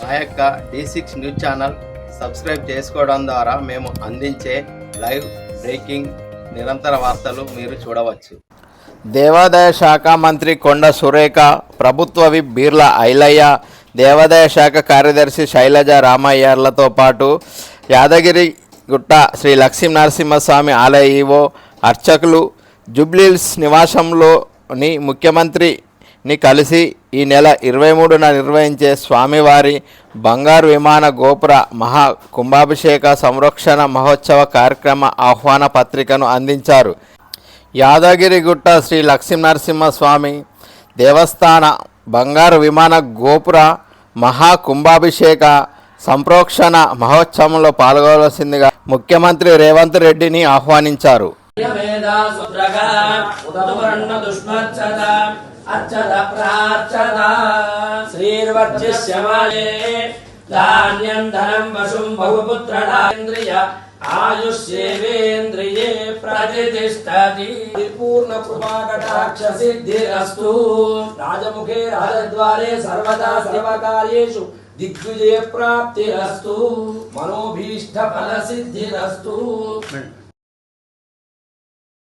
మా యొక్క D six news channel subscribe చేసుకోవడం ద్వారా మేము అందించే లైవ్ బ్రేకింగ్ నిరంతర వార్తలు మీరు చూడవచ్చు. దేవాదాయ శాఖ మంత్రి కొండ సురేఖ ప్రభుత్వ విప్ బీర్ల ఐలయ్య దేవాదాయ శాఖ కార్యదర్శి శైలజ రామయ్యర్లతో పాటు యాదగిరి గుట్ట శ్రీ లక్ష్మీ నరసింహస్వామి ఆలయ ఈవో అర్చకులు జుబ్లీల్స్ నివాసంలోని ముఖ్యమంత్రిని కలిసి ఈ నెల ఇరవై మూడున నిర్వహించే స్వామివారి బంగారు విమాన గోపుర మహా కుంభాభిషేక సంరక్షణ మహోత్సవ కార్యక్రమ ఆహ్వాన పత్రికను అందించారు. యాదగిరిగుట్ట శ్రీ లక్ష్మీనరసింహస్వామి దేవస్థాన బంగారు విమాన గోపుర మహా కుంభాభిషేక సంప్రోక్షణ మహోత్సవంలో పాల్గొనవలసిందిగా ముఖ్యమంత్రి రేవంత్ రెడ్డిని ఆహ్వానించారు. వేదా సుప్రగ ఉదవర్ణ దుష్మర్చద అర్చద ప్రార్చద శ్రీర్వర్చిష్యమాలే ధాన్యం ధనం వశుం బహుపుత్రడాంద్రియ ఆయుష్యేవేంద్రియే ప్రతిష్టతి పూర్ణ కృపాకటాక్ష సిద్ధిరస్తు రాజముఖే రాజద్వారే సర్వదా సర్వకార్యేషు